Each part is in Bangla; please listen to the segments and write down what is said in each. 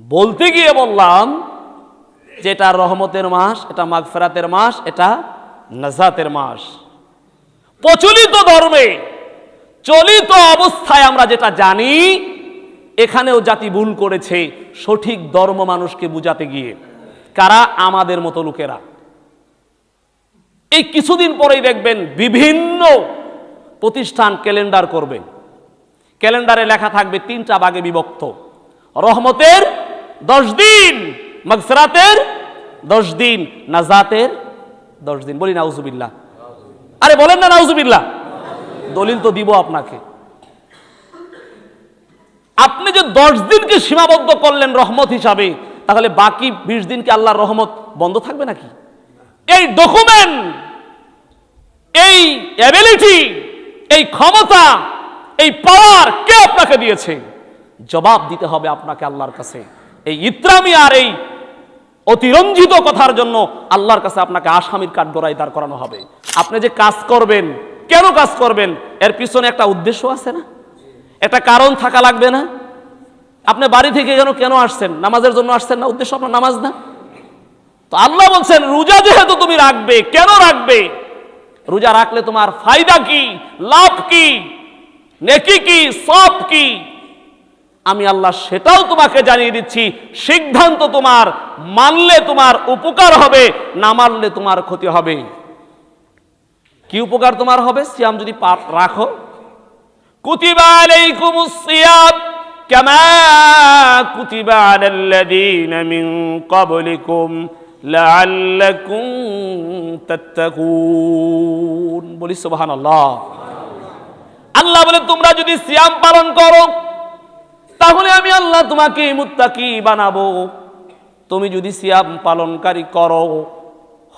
বলতে গিয়ে বললাম যে এটা রহমতের মাস, এটা মাগফেরাতের মাস, এটা নাজাতের মাস। প্রচলিত ধর্মে, চলিত অবস্থায় আমরা যেটা জানি, এখানেও জাতি ভুল করেছে, সঠিক ধর্ম মানুষকে বুঝাতে গিয়ে। কারা? আমাদের মতো লোকেরা। এই কিছুদিন পরেই দেখবেন বিভিন্ন প্রতিষ্ঠান ক্যালেন্ডার করবে। ক্যালেন্ডারে লেখা থাকবে তিনটা ভাগে বিভক্ত। রহমতের দশ দিন। মগফরাতের দশ দিন, নাজাতের দশ দিন। বলি নাউজুবিল্লাহ। আরে বলেন না নাউজুবিল্লাহ। দলিল তো দিব আপনাকে। আপনি যে দশ দিনকে সীমাবদ্ধ করলেন রহমত হিসাবে, তাহলে বাকি বিশ দিনকে আল্লাহর রহমত বন্ধ থাকবে নাকি? এই ডকুমেন্ট এই অ্যাবিলিটি এই ক্ষমতা, এই পাওয়ার কে আপনাকে দিয়েছে? জবাব দিতে হবে আপনাকে আল্লাহর কাছে। এই ইত্রামি আর এই অতিরঞ্জিত কথার জন্য আল্লাহর কাছে আপনাকে আসামির কাঠ গড়াই দাঁড় করানো হবে। আপনি যে কাজ করবেন, কেন কাজ করবেন, এর পিছনে একটা উদ্দেশ্য আছে না? একটা কারণ থাকা লাগবে না? আপনি বাড়ি থেকে কেন কেন আসছেন? নামাজের জন্য আসছেন না? উদ্দেশ্য আপনার নামাজ না? তো আল্লাহ বলছেন, রোজা যেহেতু তুমি রাখবে, কেন রাখবে? রোজা রাখলে তোমার ফায়দা কি, লাভ কি, নেকি কি, সব কি? আমি আল্লাহ সেটাও তোমাকে জানিয়ে দিচ্ছি, সিদ্ধান্ত তোমার, মানলে তোমার উপকার হবে, না মানলে তোমার ক্ষতি হবে। কি উপকার তোমার হবে? সিয়াম যদি রাখো। আল্লাহ বলে, তোমরা যদি সিয়াম পালন করো তাহলে আমি আল্লাহ তোমাকে মুত্তাকি বানাবো। তুমি যদি সিয়াম পালনকারী করো,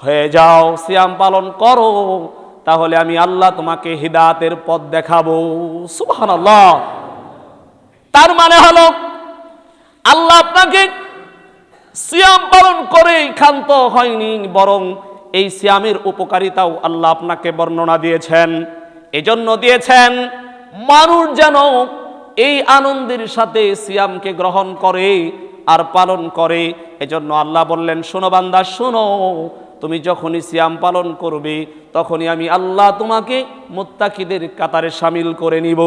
হয়ে যাও, সিয়াম পালন করো, তাহলে আমি আল্লাহ তোমাকে হিদাতের পথ দেখাবো। সুবহানাল্লাহ। তার মানে হলো, আল্লাহ আপনাকে সিয়াম পালন করেই ক্ষান্ত হয়নি, বরং এই সিয়ামের উপকারিতাও আল্লাহ আপনাকে বর্ণনা দিয়েছেন। এজন্য দিয়েছেন, মানুষ যেন এই আনন্দের সাথে সিয়ামকে গ্রহণ করে আর পালন করে। এজন্য আল্লাহ বললেন, শোনো বান্দা, শোনো। তুমি যখনই সিয়াম পালন করবে, তখনই আমি আল্লাহ তোমাকে মুত্তাকিদের কাতারে সামিল করে নিব।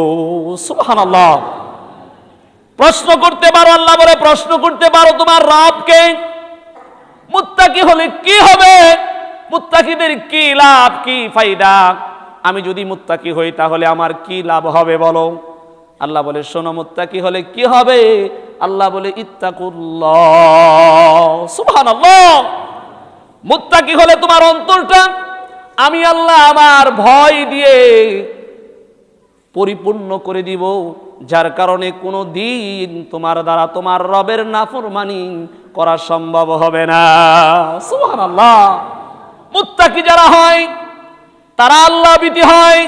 সুবহানাল্লাহ। প্রশ্ন করতে পারো, আল্লাহ বলে, প্রশ্ন করতে পারো, তোমার রবকে? মুত্তাকি হলে কি হবে? মুত্তাকিদের কি লাভ, কি ফায়দা? আমি যদি মুত্তাকি হই, তাহলে আমার কি লাভ হবে বলো? আল্লাহ বলে, শোনো মুত্তাকি হলে কি হবে? আল্লাহ বলে, ইত্তাকুল্লাহ। মুত্তাকি হলে তোমার অন্তরটা, আমি আল্লাহ আমার ভয় দিয়ে পরিপূর্ণ করে দিব, যার কারণে কোনো দিন তোমার দ্বারা তোমার রবের নাফরমানি করা সম্ভব হবে না। সুবহানাল্লাহ। মুত্তাকি যারা হয়, তারা আল্লাহ ভীতি হয়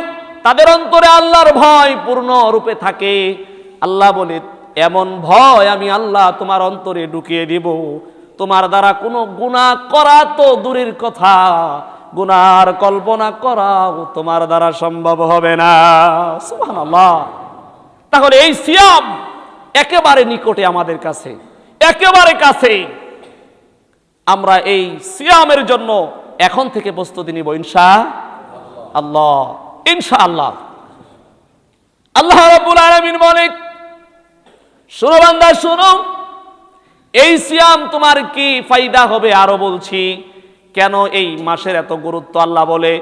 তাদের অন্তরে আল্লাহর ভয় পূর্ণ রূপে থাকে। আল্লাহ বলে, এমন ভয় আমি আল্লাহ তোমার অন্তরে ঢুকিয়ে দিব। তোমার দ্বারা কোনো গুনাহ করা তো দূরের কথা। গুনার কল্পনা করাও তোমার দ্বারা সম্ভব হবে না। সুবহানাল্লাহ। তাহলে এই সিয়াম একেবারে নিকটে আমাদের কাছে, একেবারে কাছে। আমরা এই সিয়ামের জন্য এখন থেকে প্রস্তুতি নিব ইনশা আল্লাহ। ইনশা আল্লাহ রাব্বুল আলামিন বলে শুনো বান্দা, শুনো, এই সিয়াম তোমার কি ফায়দা হবে আরও বলছি, কেন এই মাসের এত গুরুত্ব? আল্লাহ বলে,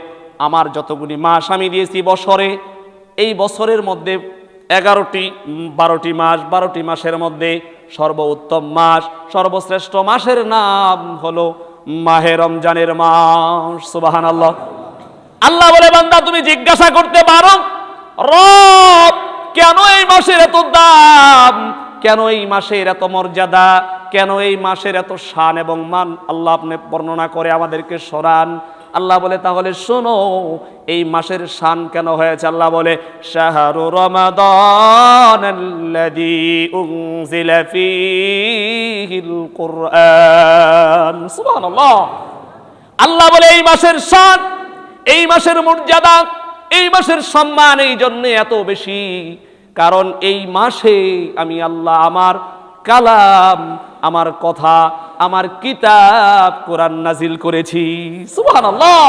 আমার যতগুলি মাস আমি দিয়েছি বছরে, এই বছরের মধ্যে এগারোটি, বারোটি মাস, বারোটি মাসের মধ্যে সর্বোত্তম মাস, সর্বশ্রেষ্ঠ মাসের নাম হলো মাহে রমজানের মাস। সুবাহান আল্লাহ আল্লাহ বলে, বান্দা, তুমি জিজ্ঞাসা করতে পারো, রব, কেন এই মাসের এত দাম? কেন এই মাসের এত মর্যাদা? কেন এই মাসের এত শান এবং মান? আল্লাহ আপনি বর্ণনা করে আমাদেরকে সরান। আল্লাহ বলে, তাহলে শোনো, এই মাসের শান কেন হয়েছে? আল্লাহ বলে, শাহরু রমাদান আল্লাযী উনজিলা ফীহিল কুরআন। সুবহানাল্লাহ। আল্লাহ বলে, এই মাসের শান এই মাসের মর্যাদা, এই মাসের সম্মান এই জন্য এত বেশি। কারণ এই মাসে আমি আল্লাহ আমার কালাম, আমার কথা, আমার কিতাব কোরআন নাজিল করেছি। সুবহানাল্লাহ।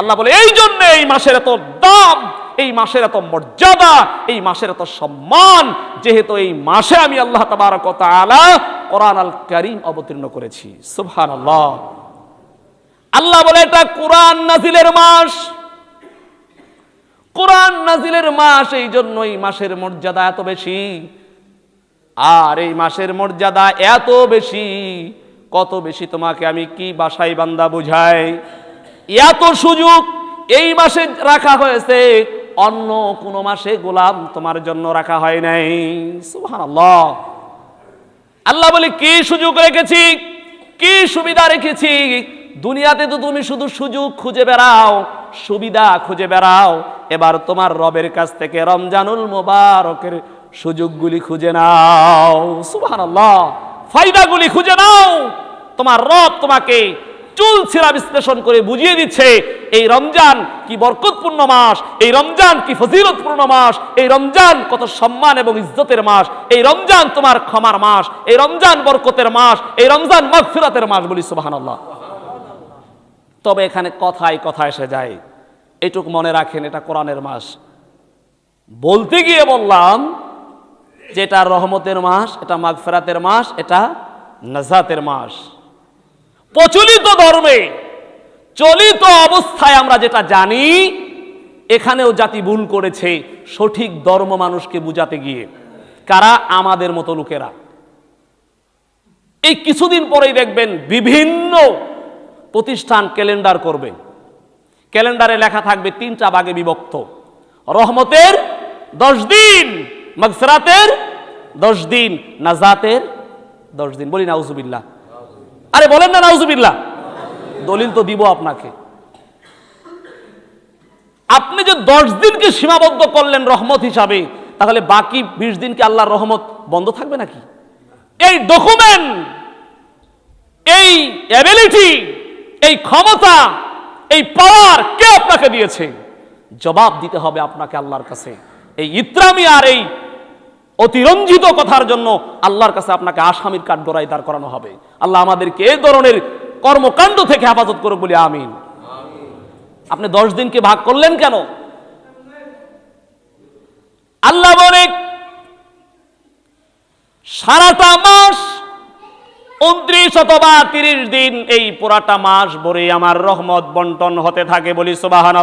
আল্লাহ আল্লাহ বলে, এই জন্য এই মাসের এত দাম, এই মাসের এত মর্যাদা, এই মাসের এত সম্মান, যেহেতু এই মাসে আমি আল্লাহ তাবারক ওয়া তাআলা কোরআন আল কারীম অবতীর্ণ করেছি। সুবহানাল্লাহ। আল্লাহ বলে, এটা কোরআন নাজিলের মাস। কোরআন নাজিলের মাস, এই জন্য এই মাসের মর্যাদা এত বেশি। আর এই মাসের মর্যাদা এত বেশি, কত বেশি তোমাকে আমি কি বাসাই বান্দা বুঝাই? এত সুযোগ এই মাসে রাখা হয়েছে, অন্য কোন মাসে গোলাম তোমার জন্য রাখা হয় নাই। আল্লাহ বলে, কি সুযোগ রেখেছি? কি সুবিধা রেখেছি? দুনিয়াতে তো তুমি শুধু সুযোগ খুঁজে বেড়াও, সুবিধা খুঁজে বেড়াও। এবার তোমার রবের কাছ থেকে রমজানুল মোবারকের সুযোগগুলি খুঁজে নাও। সুবহানাল্লাহ। ফায়দাগুলি খুঁজে নাও। তোমার রব তোমাকে চুল ছিঁড়া বিশ্লেষণ করে বুঝিয়ে দিচ্ছে, এই রমজান কি বরকতপূর্ণ মাস, এই রমজান কি ফজিলতপূর্ণ মাস, এই রমজান কত সম্মান এবং ইজ্জতের মাস, এই রমজান তোমার ক্ষমার মাস, এই রমজান বরকতের মাস, এই রমজান মাগফিরাতের মাস বলি সুবহানাল্লাহ। তবে এখানে কথায় কথা এসে যায়, এটুক মনে রাখেন, এটা কোরআনের মাস। বলতে গিয়ে বললাম যে এটা রহমতের মাস, এটা মাগফেরাতের মাস, এটা নাজাতের মাস। প্রচলিত ধর্মে, চলিত অবস্থায় আমরা যেটা জানি, এখানেও জাতি ভুল করেছে, সঠিক ধর্ম মানুষকে বুঝাতে গিয়ে। কারা? আমাদের মতো লোকেরা। এই কিছুদিন পরেই দেখবেন, বিভিন্ন প্রতিষ্ঠান ক্যালেন্ডার করবে। ক্যালেন্ডারে লেখা থাকবে তিনটা ভাগে বিভক্ত। রহমতের দশ দিন মগসরাতের দশ দিন, নাজাতের দশ দিন। বলি নাউজুবিল্লাহ। আরে বলেন না নাউজুবিল্লাহ। দলিল তো দিব আপনাকে। আপনি যে দশ দিনকে সীমাবদ্ধ করলেন রহমত হিসাবে, তাহলে বাকি বিশ দিনকে আল্লাহর রহমত বন্ধ থাকবে নাকি? এই ডকুমেন্ট, এই অ্যাবিলিটি এই ক্ষমতা, এই পাওয়ার কে আপনাকে দিয়েছে? জবাব দিতে হবে আপনাকে আল্লাহর কাছে। এই ইত্রামি আর এই অতিরঞ্জিত কথার জন্য আল্লাহর কাছে আপনাকে আসামির কাঠ গড়াই দাঁড় করানো হবে। আল্লাহ আমাদেরকে এই ধরনের কর্মকাণ্ড থেকে হেফাজত করুক বলি আমিন। আপনি দশ দিনকে ভাগ করলেন কেন? আল্লাহ বলে, সারাটা মাস উনত্রিশ অথবা তিরিশ দিন এই পুরাটা মাস ভরে আমার রহমত বন্টন হতে থাকে বলি সুবাহান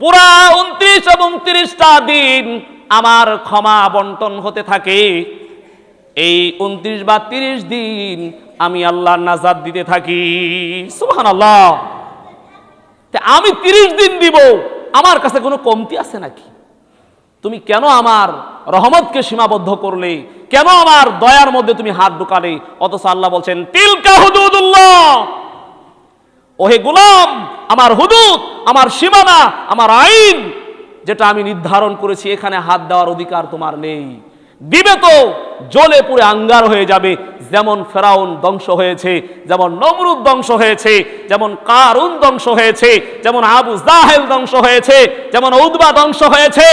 পুরা উনত্রিশ এবং তিরিশটা দিন আমার ক্ষমা বন্টন হতে থাকে। এই উনত্রিশ বা তিরিশ দিন আমি আল্লাহ নাজাদ দিতে থাকি। সুবাহান আল্লাহ আমি তিরিশ দিন দিব, আমার কাছে কোনো কমতি আছে নাকি? তুমি কেন আমার রহমতকে সীমাবদ্ধ করলে? কেন আমার দয়ার মধ্যে তুমি হাত ঢুকালে অথচ আল্লাহ বলছেন, তিলকা হুদুদুল্লাহ। ওহে গুলাম, আমার হুদুদ, আমার সীমানা, আমার আইন, যেটা আমি নির্ধারণ করেছি, এখানে হাত দেওয়ার অধিকার তোমার নেই। দিবে তো, জ্বলে পুরে আঙ্গার হয়ে যাবে, যেমন ফেরাউন ধ্বংস হয়েছে, যেমন নমরুদ ধ্বংস হয়েছে, যেমন কারুন ধ্বংস হয়েছে, যেমন আবু জাহেল ধ্বংস হয়েছে, যেমন উদ্বা ধ্বংস হয়েছে,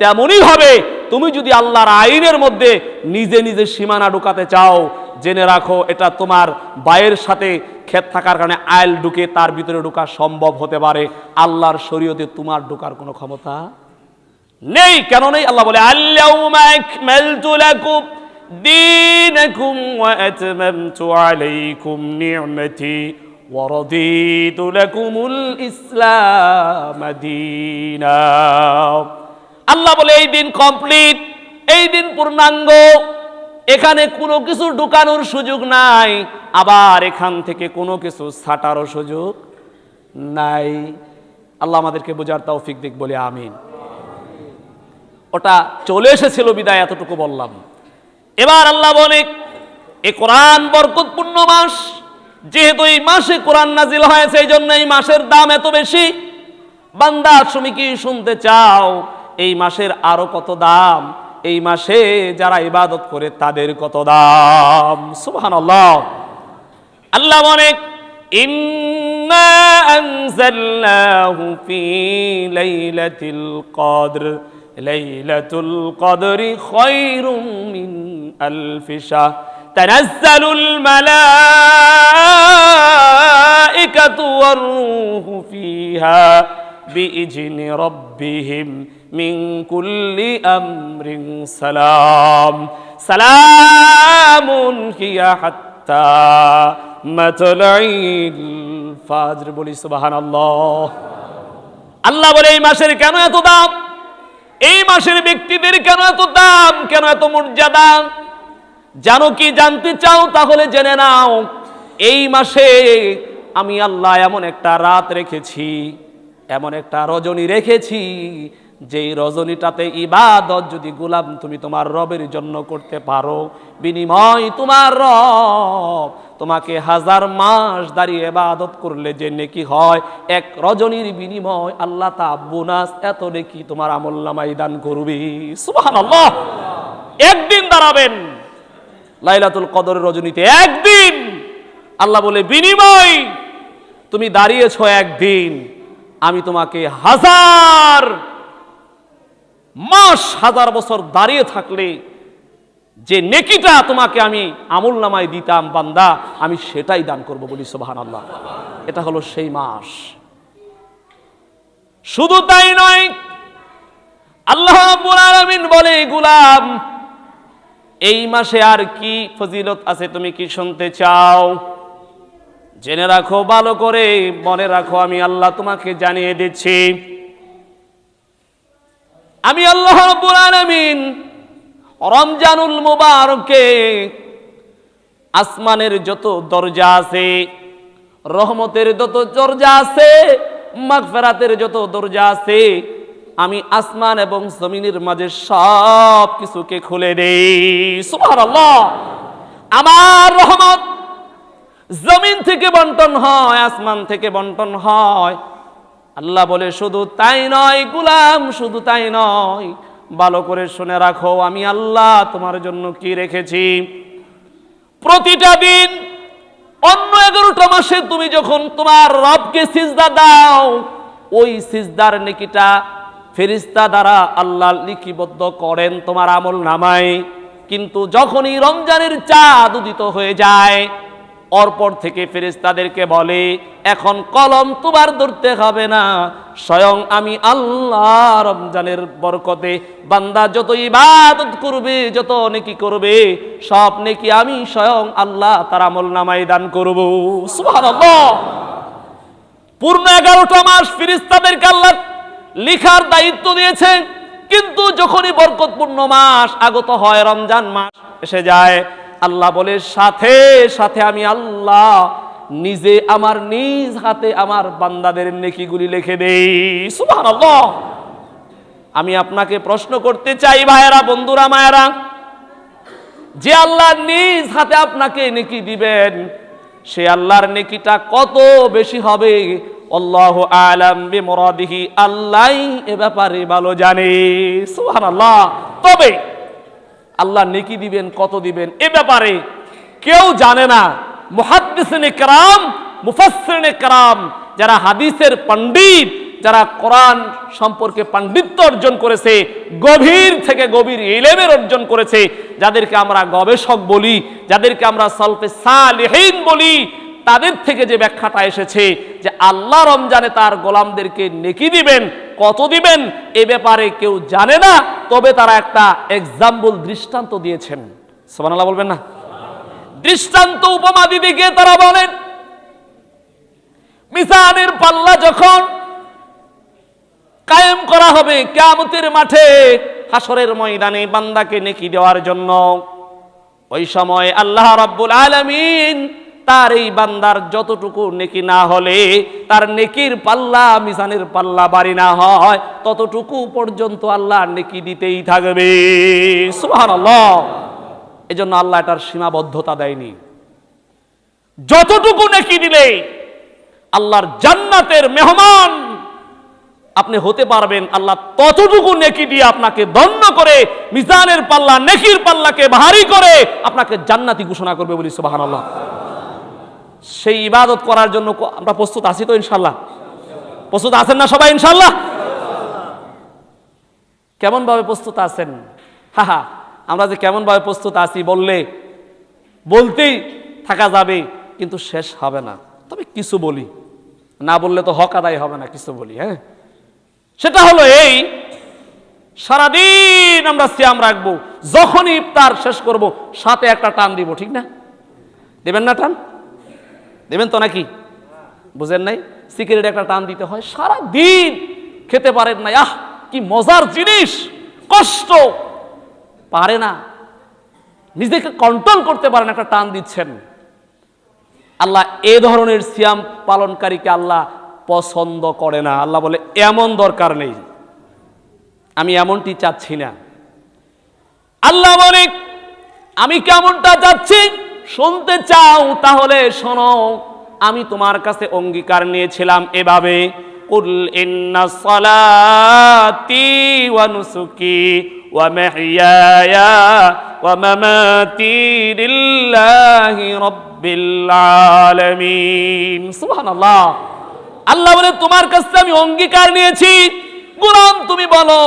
তেমনই হবে। তুমি যদি আল্লাহর আইনের মধ্যে নিজে নিজে সীমানা ঢুকাতে চাও, জেনে রাখো, এটা তোমার বায়ের সাথে ক্ষেত থাকার কারণে আইল ঢুকে তার ভিতরে ঢুকা সম্ভব হতে পারে। আল্লাহর শরীয়তে তোমার ঢোকার কোনো ক্ষমতা নেই। কেন নেই? আল্লাহ বলে আলাইকুম নি'মাতি ওয়া আল্লাহ বলে, এই দিন কমপ্লিট এই দিন পূর্ণাঙ্গ, এখানে কোনো কিছু ঢুকানোর সুযোগ নাই, আবার এখান থেকে কোনো কিছু ছাটারও সুযোগ নাই। আল্লাহ আমাদেরকে বোঝার তৌফিক দিক বলে, আমিন। ওটা চলে এসেছিল বিদায়, এতটুকু বললাম। এবার আল্লাহ বলে, এ কোরআন বরকতপূর্ণ মাস, যেহেতু এই মাসে কোরআন নাজিল হয়েছে এই জন্য এই মাসের দাম এত বেশি। বান্দা, তুমি কি শুনতে চাও এই মাসের আরও কত দাম? এই মাসে যারা ইবাদত করে তাদের কত দাম? সুহান আল্লাহ আল্লাহ অনেক আনজালনাহু ফি লাইলাতিল কদর, লাইলাতুল কদরি খায়রুম মিন আলফি শাহ, তানাজ্জালুল মালাইকাতু ওয়ার রূহু ফিহা বিইজনি রাব্বিহিম। মিং কুল্লি আমরিং সালাম। সালামুন হিয়া হাত্তা মাতলাইল ফাজর। বলি সুবহানাল্লাহ। আল্লাহ বলে, এই মাসের কেন এত দাম? এই মাসের ব্যক্তিদের কেন এত দাম? কেন এত মর্যাদা? জানো কি জানতে চাও? তাহলে জেনে নাও, এই মাসে আমি আল্লাহ এমন একটা রাত রেখেছি, এমন একটা রজনী রেখেছি যেই রজনীটাতে ইবাদত, যদি গোলাম তুমি তোমার রবের জন্য করতে পারো, বিনিময় তোমার রব তোমাকে হাজার মাস দাঁড়িয়ে ইবাদত করলে যে নেকি হয়, এক রজনীর বিনিময় আল্লাহ তা বোনাস এত নেকি তোমার আমল নামাই দান করবি। সুবহানাল্লাহ। একদিন দাঁড়াবেন লাইলাতুল কদরের রজনীতে, একদিন। আল্লাহ বলে, বিনিময়, তুমি দাঁড়িয়েছ একদিন, আমি তোমাকে হাজার মাস হাজার বছর দাঁড়িয়ে থাকলে যে নেকিটা তোমাকে আমি আমুল নামায় দিতাম, বান্দা, আমি সেটাই দান করব বলি সোবাহান আল্লাহ এটা হলো সেই মাস। শুধু তাই নয়, আল্লাহ বলে, গুলাম, এই মাসে আর কি ফজিলত আছে তুমি কি শুনতে চাও? জেনে রাখো, ভালো করে মনে রাখো, আমি আল্লাহ তোমাকে জানিয়ে দিচ্ছি। আমি আল্লাহ রাব্বুল আলামিন রমজানুল মুবারকে আসমানের যত দরজা আছে, রহমতের যত দরজা আছে, মাগফিরাতের যত দরজা আছে, আমি আসমান এবং জমিনের মাঝে সব কিছুকে খুলে দেই। সুবহানাল্লাহ। আমার রহমত জমিন থেকে বন্টন হয়, আসমান থেকে বন্টন হয়। আল্লাহ বলে, শুধু তাই নয় গুলাম, শুধু তাই নয়। ভালো করে শুনে রাখো, আমি আল্লাহ তোমার জন্য কি রেখেছি? প্রতিটা দিন, অন্য এগারোটা মাসে তুমি যখন তোমার রবকে সিজদা দাও, ওই সিজদার নেকিটা ফেরিস্তা দ্বারা আল্লাহ লিখিবদ্ধ করেন তোমার আমল নামায়। কিন্তু যখনই রমজানের চাঁদ উদিত হয়ে যায় অরপর থেকে ফেরেশতাদেরকে বলে, এখন কলম তোমার ধরতে হবে না। স্বয়ং আমি আল্লাহ রমজানের বরকতে বান্দা যত ইবাদত করবে, যত নেকি করবে, সব নেকি আমি স্বয়ং আল্লাহ তার আমল নামাই দান করব। পূর্ণ এগারোটা মাস ফিরিস্তাদেরকে আল্লাহ লিখার দায়িত্ব দিয়েছে কিন্তু যখনই বরকতপূর্ণ মাস আগত হয়, রমজান মাস এসে যায় আল্লাহ বলে, সাথে সাথে আমি আল্লাহ নিজে আমার নিজ হাতে আমার বান্দাদের নেকিগুলি লিখে দেই। আমি আপনাকে প্রশ্ন করতে চাই, ভাইয়েরা, বন্ধুরা, মায়েরা। যে আল্লাহ নিজ হাতে আপনাকে নেকি দিবেন, সে আল্লাহর নেকিটা কত বেশি হবে? আল্লাহ আলাম বিমরাদিহি আল্লাহ এ ব্যাপারে ভালো জানে। সুহান আল্লাহ তবে আল্লাহ নেকি দিবেন, কত দিবেন? এ ব্যাপারে কেউ জানে না। মুহাদ্দিসিনে কারাম মুফাসসিনে কারাম, যারা হাদিসের পণ্ডিত, যারা কোরআন সম্পর্কে পাণ্ডিত্য অর্জন করেছে, গভীর থেকে গভীর ইলেমের অর্জন করেছে, যাদেরকে আমরা গবেষক বলি, যাদেরকে আমরা সালফে সালেহীন বলি তাদের থেকে যে ব্যাখ্যাটা এসেছে যে আল্লাহ রমজানে তার গোলামদেরকে নেকি দিবেন, কত দিবেন, এ ব্যাপারে কেউ জানে না, তবে তারা একটা এক্সাম্পল দৃষ্টান্ত দিয়েছেন। সোমানাল্লাহ বলবেন না? দৃষ্টান্ত উপমা দিতে গিয়ে তারা বলেন মিসানের পাল্লা যখন কায়েম করা হবে কেয়ামতের মাঠে হাসরের ময়দানে বান্দাকে নেকি দেওয়ার জন্য, ওই সময় আল্লাহ রাব্বুল আলামিন তার এই বান্দার যতটুকু নেকি না হলে, তার নেকির পাল্লা, মিজানের পাল্লা বাড়ি না হয়, ততটুকু পর্যন্ত আল্লাহ নেকি দিতেই থাকবে। সুবহানাল্লাহ। এজন্য আল্লাহ এটার সীমাবদ্ধতা দেয়নি। যতটুকু নেকি দিলে, আল্লাহর জান্নাতের মেহমান আপনি হতে পারবেন, আল্লাহ ততটুকু নেকি দিয়ে আপনাকে দণ্ড করে, মিজানের পাল্লা, নেকির পাল্লাকে ভারী করে আপনাকে জান্নাতি ঘোষণা করবে বলি সুবাহান আল্লাহ সেই ইবাদত করার জন্য আমরা প্রস্তুত আছি তো ইনশাল্লাহ। প্রস্তুত আছেন না সবাই ইনশাল্লাহ? কেমন ভাবে প্রস্তুত আছেন? হা, আমরা যে কেমনভাবে প্রস্তুত আছি বললে বলতেই থাকা যাবে, কিন্তু শেষ হবে না। তবে কিছু বলি। না বললে তো হক আদায় হবে না, কিছু বলি হ্যাঁ? সেটা হলো এই, সারাদিন আমরা সিয়াম রাখব, যখনই ইফতার শেষ করব, সাথে একটা টান দিব, ঠিক না? দেবেন না টান? দেবেন তো নাকি? বুঝেন নাই? সিগারেট একটা টান দিতে হয় সারা দিন খেতে পারেন না আহ, কি মজার জিনিস! কষ্ট! পারে না। নিজেকে কন্ট্রোল করতে পারেন, একটা টান দিচ্ছেন। আল্লাহ এ ধরনের সিয়াম পালনকারীকে আল্লাহ পছন্দ করে না। আল্লাহ বলে, এমন দরকার নেই। আমি এমনটি চাচ্ছি না। আল্লাহ বলে, আমি কেমনটা চাচ্ছি? শুনতে চাও তাহলে শোনো, আমি তোমার কাছে অঙ্গীকার নিয়েছিলাম এভাবে ইন্না ওয়া ওয়া আল্লাহ বলে, তোমার কাছে আমি অঙ্গীকার নিয়েছি কোরআন তুমি বলো,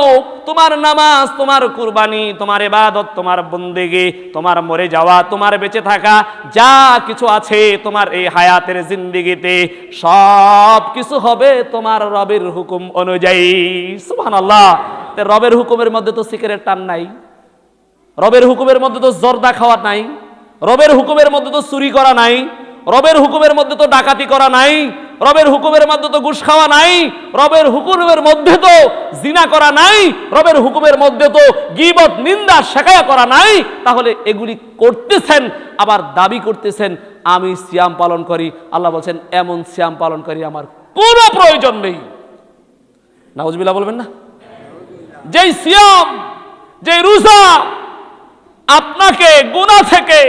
তোমার নামাজ, তোমার কুরবানি, তোমার ইবাদত, তোমার বন্দেগি, তোমার মরে যাওয়া, তোমার বেঁচে থাকা, যা কিছু আছে তোমার এই হায়াতের জিন্দিগিতে, সব কিছু হবে তোমার রবের হুকুম অনুযায়ী। সুবহানাল্লাহ। তে রবের হুকুমের মধ্যে তো সিগারেট টান নাই। রবের হুকুমের মধ্যে তো জর্দা খাওয়া নাই। রবের হুকুমের মধ্যে তো চুরি করা নাই। রবের হুকুমের মধ্যে তো ডাকাতি করা নাই, রবের হুকুমের মধ্যে তো ঘুষ খাওয়া নাই, রবের হুকুমের মধ্যে তো জিনা করা নাই, রবের হুকুমের মধ্যে তো গিবত, নিন্দা, শেখায়া করা নাই, তাহলে এগুলি করতেছেন, আবার দাবি করতেছেন, আমি সিয়াম পালন করি। আল্লাহ বলছেন, এমন সিয়াম পালন করি আমার কোনো প্রয়োজন নেই। নাউজবিল্লাহ বলবেন না? যেই সিয়াম, যেই রোজা আপনাকে গুণা থেকে,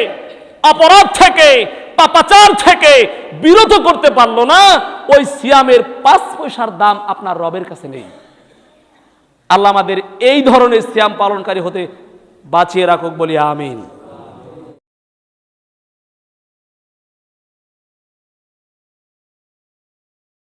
অপরাধ থেকে পাপাচার থেকে বিরত করতে পারল না, ওই সিয়ামের পাঁচ পয়সার দাম আপনার রবের কাছে নেই। আল্লাহ আমাদের এই ধরনের সিয়াম পালনকারী হতে বাঁচিয়ে রাখুক, বলি আমিন।